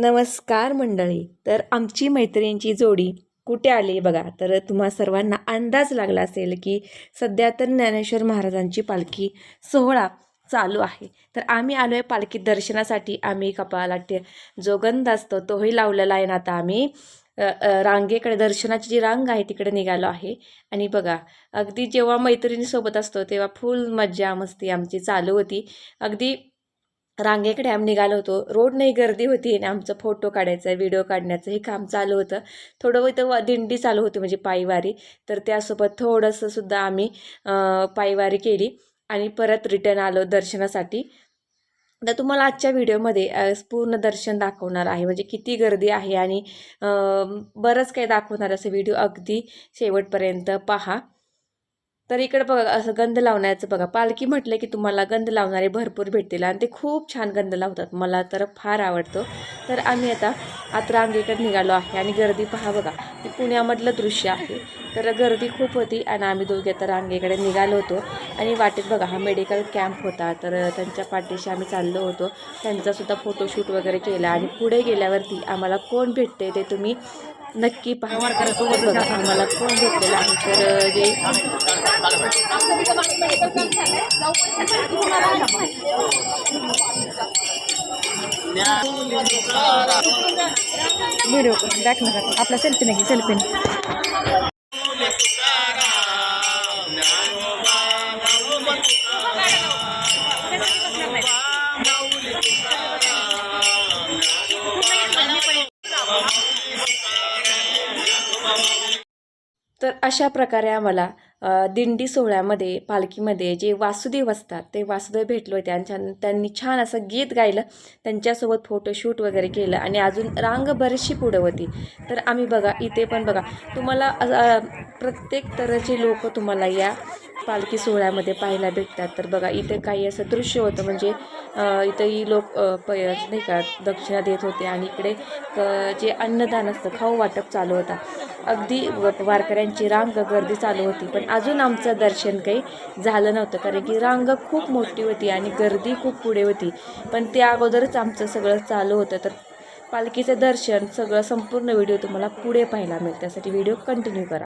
नमस्कार मंडळी. तर आमची मैत्रिणींची जोडी कुठे आली बघा. तर तुम्हा सर्वांना अंदाज लागला असेल की सध्या तर ज्ञानेश्वर महाराजांची पालखी सोहळा चालू आहे. तर आम्ही आलो आहे पालखी दर्शनासाठी. आम्ही कपाळाला टे जो गंध असतो तोही लावलेला आहे ना आता आम्ही. रांगेकडे दर्शनाची जी रांग आहे तिकडे निघालो आहे. आणि बघा अगदी जेव्हा मैत्रिणीसोबत असतो तेव्हा फुल मज्जा मस्ती आमची चालू होती. अगदी रांगेकडे आम्ही निघालो होतो. रोड नाही गर्दी होती आणि आमचं फोटो काढायचं व्हिडिओ काढण्याचं हे काम चालू होतं. थोडं इथं व- दिंडी चालू होती म्हणजे पायवारी. तर त्यासोबत थोडंसं सुद्धा आम्ही पायवारी केली आणि परत रिटर्न आलो दर्शनासाठी. तर तुम्हाला आजच्या व्हिडिओमध्ये पूर्ण दर्शन दाखवणार आहे. म्हणजे किती गर्दी आहे आणि बरंच काही दाखवणार असं व्हिडिओ अगदी शेवटपर्यंत पहा. तर इकडं बघा असं गंध लावण्याचं बघा. पालखी म्हटलं की तुम्हाला गंध लावणारे भरपूर भेटतील आणि ते खूप छान गंध लावतात. मला तर फार आवडतो. तर आम्ही आता आता रांगेकडे निघालो आहे आणि गर्दी पहा बघा. हे पुण्यामधलं दृश्य आहे. तर गर्दी खूप होती आणि आम्ही दोघे तर रांगेकडे निघालो होतो. आणि वाटेत बघा हा मेडिकल कॅम्प होता. तर त्यांच्या पाठीशी आम्ही चाललो होतो. त्यांचासुद्धा फोटोशूट वगैरे केला आणि पुढे गेल्यावरती आम्हाला कोण भेटते ते तुम्ही नक्की पहा. बघा आम्हाला कोण भेटलेलं आहे. तर जे व्हिडिओ बॅक नका आपला सेल्फी नाही सेल्फी तर अशा प्रकारे आम्हाला दिंडी सोहळ्यामध्ये पालखीमध्ये जे वासुदेव असतात ते वासुदेव भेटलो होते आणि छान त्यांनी छान असं गीत गायलं. त्यांच्यासोबत फोटोशूट वगैरे केलं आणि अजून रांग बरीचशी पुढं होती. तर आम्ही बघा इथे पण बघा. तुम्हाला प्रत्येक तऱ्हेचे लोक तुम्हाला या पालखी सोहळ्यामध्ये पाहायला भेटतात. तर बघा इथे काही असं दृश्य होतं म्हणजे इथंही लोक प नाही का दक्षिणा देत होते आणि इकडे जे अन्नदान असतं खाऊ वाटप चालू होता. अगदी व- वारकऱ्यांची रांग गर्दी चालू होती. पण अजून आमचं दर्शन काही झालं नव्हतं. कारण की रांग खूप मोठी होती आणि गर्दी खूप पुढे होती. पण त्या अगोदरच आमचं सगळं चालू होतं. तर पालखीचं दर्शन सगळं संपूर्ण व्हिडिओ तुम्हाला पुढे पाहायला मिळेल. त्यासाठी व्हिडिओ कंटिन्यू करा.